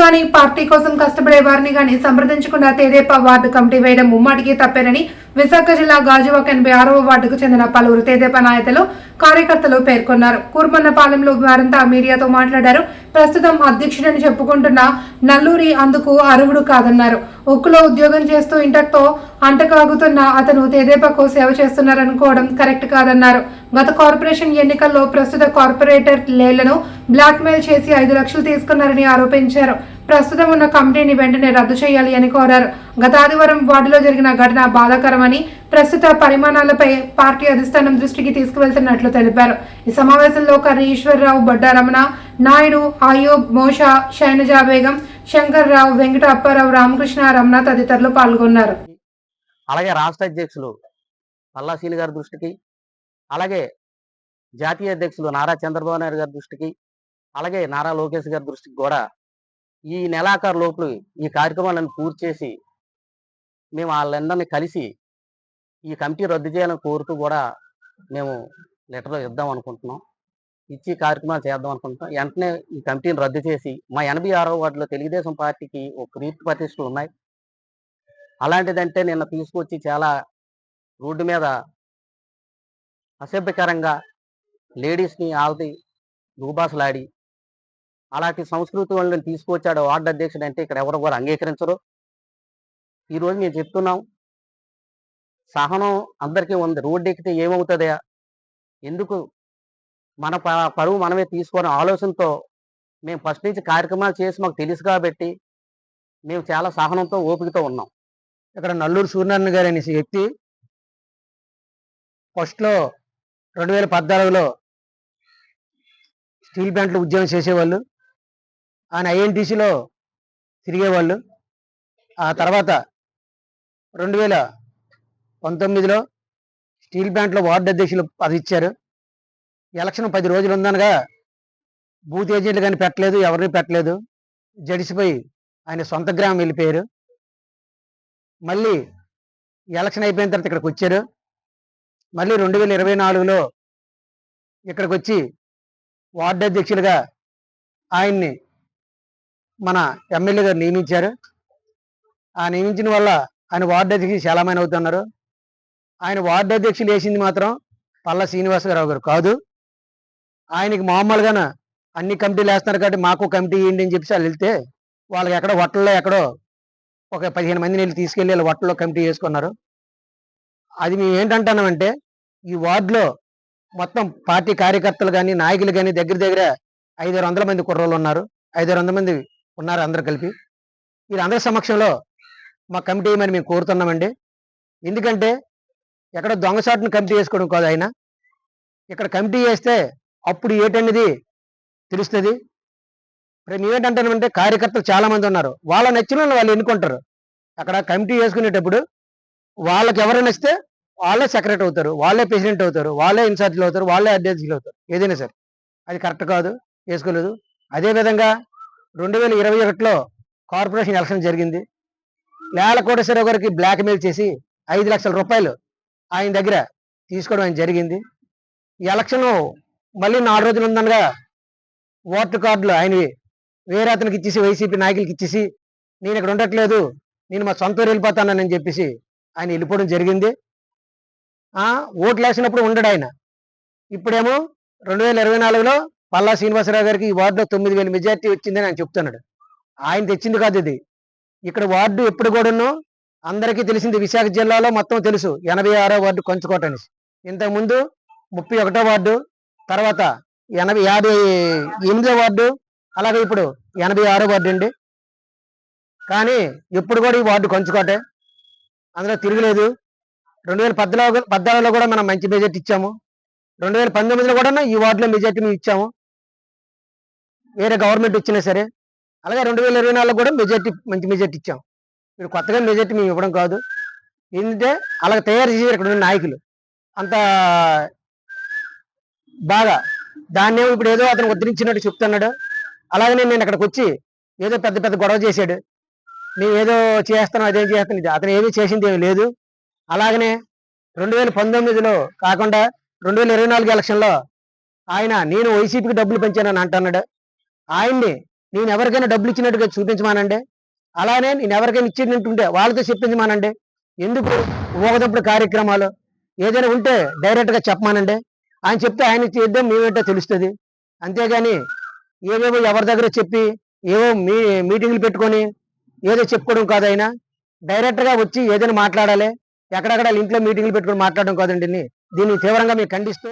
గాని పార్టీ కోసం కష్టపడే వారిని గాని సంప్రదించకుండా తెదేపా వార్డు కమిటీ వేయడం ముమ్మాటికి తప్పేనని విశాఖ జిల్లా గాజువాక ఎనభై ఆరవ వార్డుకు చెందిన పలువురు తెదేపా నాయకులు కార్యకర్తలు పేర్కొన్నారు. కూర్మన్నపాలెంలో వారంతా మీడియాతో మాట్లాడారు. ప్రస్తుతం అధ్యక్షుడని చెప్పుకుంటున్న నల్లూరి అందుకు అర్హుడు కాదన్నారు. ఉక్కులో ఉద్యోగం చేస్తూ ఇంటక్తో అంటకాగుతున్న అతను తెదేపాకు సేవ చేస్తున్నారనుకోవడం కరెక్ట్ కాదన్నారు. గత కార్పొరేషన్ ఎన్నికల్లో ప్రస్తుత కార్పొరేటర్ లేలను బ్లాక్మెయిల్ చేసి ఐదు లక్షలు తీసుకున్నారని ఆరోపించారు. ప్రస్తుతం ఉన్న కమిటీని వెంటనే రద్దు చేయాలి అని కోరారు. గత ఆదివారం వార్డులో జరిగిన ఘటన బాధాకరమని ప్రస్తుత పరిమాణాలపై పార్టీ అధిష్టానం దృష్టికి తీసుకువెళ్తున్నట్లు తెలిపారు. ఈ సమావేశంలో కర్రీ ఈశ్వరరావు బొడ్డారమణ నాయుడు ఆయూబ్ మోషా షైనజా బేగం శంకర్రావు వెంకట అప్పారావు రామకృష్ణ రమణ తదితరులు పాల్గొన్నారు. అలాగే రాష్ట్ర అధ్యక్షులు పల్లాసీని గారి దృష్టికి అలాగే జాతీయ అధ్యక్షులు నారా చంద్రబాబు నాయుడు గారి దృష్టికి అలాగే నారా లోకేష్ గారి దృష్టికి కూడా ఈ నెలాఖరు లోపల ఈ కార్యక్రమాలను పూర్తి చేసి మేము వాళ్ళందరినీ కలిసి ఈ కమిటీ రద్దు చేయాలని కోరుతూ కూడా మేము లెటర్ ఇద్దాం అనుకుంటున్నాం. ఇచ్చి కార్యక్రమాలు చేద్దాం అనుకుంటున్నాం. వెంటనే ఈ కమిటీని రద్దు చేసి మా ఎనభై ఆరో వార్డులో తెలుగుదేశం పార్టీకి ఒక కీర్తి ప్రతిష్టలు ఉన్నాయి. అలాంటిదంటే నిన్న తీసుకొచ్చి చాలా రోడ్డు మీద అసభ్యకరంగా లేడీస్ని ఆల్ది దుబాసులాడి అలాంటి సంస్కృతి వాళ్ళని తీసుకొచ్చాడు వార్డు అధ్యక్షుడు అంటే ఇక్కడ ఎవరు కూడా అంగీకరించరు. ఈరోజు మేము చెప్తున్నాం సహనం అందరికీ ఉంది. రోడ్డు ఎక్కితే ఏమవుతుందా? ఎందుకు మన ప- పరువు మనమే తీసుకునే ఆలోచనతో మేము ఫస్ట్ నుంచి కార్యక్రమాలు చేసి మాకు తెలుసు కాబట్టి మేము చాలా సహనంతో ఓపికతో ఉన్నాం. ఇక్కడ నల్లూరు సూర్యనారాయణ గారు అనే వ్యక్తి ఫస్ట్లో రెండు వేల పద్నాలుగులో స్టీల్ ప్లాంట్లో ఉద్యోగం చేసేవాళ్ళు. ఆయన ఐఎన్టీసీలో తిరిగేవాళ్ళు. ఆ తర్వాత రెండు వేల పంతొమ్మిదిలో స్టీల్ ప్లాంట్లో వార్డు అధ్యక్షులు పదవి ఇచ్చారు. ఎలక్షన్ పది రోజులు ఉందనగా బూత్ ఏజెంట్లు కానీ పెట్టలేదు ఎవరిని పెట్టలేదు. జడిసిపోయి ఆయన సొంత గ్రామం వెళ్ళిపోయారు. మళ్ళీ ఎలక్షన్ అయిపోయిన తర్వాత ఇక్కడికి వచ్చారు. మళ్ళీ రెండు వేల ఇరవై నాలుగులో ఇక్కడికి వచ్చి వార్డు అధ్యక్షులుగా ఆయన్ని మన ఎమ్మెల్యే గారు నియమించారు. ఆ నియమించిన వల్ల ఆయన వార్డు అధ్యక్షులు చాలామంది అవుతున్నారు. ఆయన వార్డు అధ్యక్షులు వేసింది మాత్రం పల్ల శ్రీనివాసరావు గారు కాదు. ఆయనకి మామూలుగాన అన్ని కమిటీలు వేస్తున్నారు కాబట్టి మాకు కమిటీ ఏంటి అని చెప్పి వాళ్ళు వెళ్తే వాళ్ళకి ఎక్కడో హోటల్లో ఎక్కడో ఒక పదిహేను మందిని వెళ్ళి తీసుకెళ్ళి వాళ్ళ హోటల్లో కమిటీ చేసుకున్నారు. అది మేము ఏంటంటున్నామంటే ఈ వార్డులో మొత్తం పార్టీ కార్యకర్తలు కానీ నాయకులు కానీ దగ్గర దగ్గర ఐదారు వందల మంది కుర్రోళ్ళు ఉన్నారు. ఐదారు వందల మంది ఉన్నారు అందరు కలిపి. వీళ్ళందరి సమక్షంలో మా కమిటీ వేయమని మేము కోరుతున్నామండి. ఎందుకంటే ఎక్కడ దొంగసాటును కమిటీ చేసుకోవడం కాదు ఆయన. ఇక్కడ కమిటీ చేస్తే అప్పుడు ఏటనేది తెలుస్తుంది? ఇప్పుడు మేము కార్యకర్తలు చాలా మంది ఉన్నారు. వాళ్ళ నచ్చిన వాళ్ళు ఎన్నుకుంటారు. అక్కడ కమిటీ వేసుకునేటప్పుడు వాళ్ళకి ఎవరు నచ్చితే వాళ్ళే సెక్రటరీ అవుతారు వాళ్ళే ప్రెసిడెంట్ అవుతారు వాళ్ళే ఇన్ఛార్జీలు అవుతారు వాళ్ళే అధ్యక్షులు అవుతారు. ఏదైనా సరే. అది కరెక్ట్ కాదు వేసుకోలేదు. అదేవిధంగా రెండు వేల ఇరవై ఒకటిలో కార్పొరేషన్ ఎలక్షన్ జరిగింది. లేల కోటేశ్వరరావు గారికి బ్లాక్ మెయిల్ చేసి ఐదు లక్షల రూపాయలు ఆయన దగ్గర తీసుకోవడం ఆయన జరిగింది. ఈ ఎలక్షన్ మళ్ళీ నాలుగు రోజులు ఉందనగా ఓటర్ కార్డులు ఆయనవి వేరే అతనికి ఇచ్చేసి వైసీపీ నాయకులకి ఇచ్చేసి నేను ఇక్కడ ఉండట్లేదు నేను మా సొంత ఊరు వెళ్ళిపోతానని చెప్పేసి ఆయన వెళ్ళిపోవడం జరిగింది. ఓట్లు వేసినప్పుడు ఉండడు ఆయన. ఇప్పుడేమో రెండు వేల ఇరవై నాలుగులో పల్లా శ్రీనివాసరావు గారికి ఈ వార్డులో తొమ్మిది వేల మెజార్టీ వచ్చిందని ఆయన చెప్తున్నాడు. ఆయన తెచ్చింది కాదు ఇది. ఇక్కడ వార్డు ఎప్పుడు కూడాను అందరికీ తెలిసింది విశాఖ జిల్లాలో మొత్తం తెలుసు ఎనభై ఆరో వార్డు కొంచుకోట అనేసి. ఇంతకుముందు ముప్పై ఒకటో వార్డు తర్వాత ఎనభై యాభై ఎనిమిదో వార్డు అలాగే ఇప్పుడు ఎనభై ఆరో వార్డు అండి. కానీ ఎప్పుడు కూడా ఈ వార్డు కొంచుకోటే. అందులో తిరగలేదు. రెండు వేల పద్నాలుగు పద్నాలుగులో కూడా మనం మంచి మెజార్టీ ఇచ్చాము. రెండు వేల పంతొమ్మిదిలో కూడా ఈ వార్డులో మెజార్టీ మేము ఇచ్చాము. వేరే గవర్నమెంట్ వచ్చినా సరే. అలాగే రెండు వేల ఇరవై నాలుగులో కూడా మెజార్టీ మంచి మెజార్టీ ఇచ్చాం మీరు కొత్తగా మెజార్టీ మేము ఇవ్వడం కాదు. ఏంటంటే అలా తయారు చేశారు ఇక్కడ ఉన్న నాయకులు. అంత బాగా. దాన్ని ఇప్పుడు ఏదో అతను ఉద్ధరించినట్టు చెప్తున్నాడు. అలాగనే నేను అక్కడికి వచ్చి ఏదో పెద్ద పెద్ద గొడవ చేశాడు. నేను ఏదో చేస్తాను అదేం చేస్తాను ఇది అతను ఏమీ చేసింది ఏమి లేదు. అలాగనే రెండు వేల పంతొమ్మిదిలో కాకుండా రెండు వేల ఇరవై నాలుగు ఎలక్షన్లో ఆయన నేను వైసీపీకి డబ్బులు పెంచానని అంటున్నాడు. ఆయన్ని నేను ఎవరికైనా డబ్బులు ఇచ్చినట్టుగా చూపించమానండి. అలానే నేను ఎవరికైనా ఇచ్చినట్టుంటే వాళ్ళతో చెప్పించమానండి. ఎందుకు? ఊగదప్పుడు కార్యక్రమాలు ఏదైనా ఉంటే డైరెక్ట్గా చెప్పమానండి. ఆయన చెప్తే ఆయన చేద్దాం మేమేంటో తెలుస్తుంది. అంతేగాని ఏవేవో ఎవరి దగ్గర చెప్పి ఏవో మీ మీటింగ్లు పెట్టుకొని ఏదో చెప్పుకోవడం కాదు ఆయన డైరెక్ట్గా వచ్చి ఏదైనా మాట్లాడాలి ఎక్కడెక్కడ ఇంట్లో మీటింగ్లు పెట్టుకొని మాట్లాడడం కాదండి. దీన్ని తీవ్రంగా మేము ఖండిస్తూ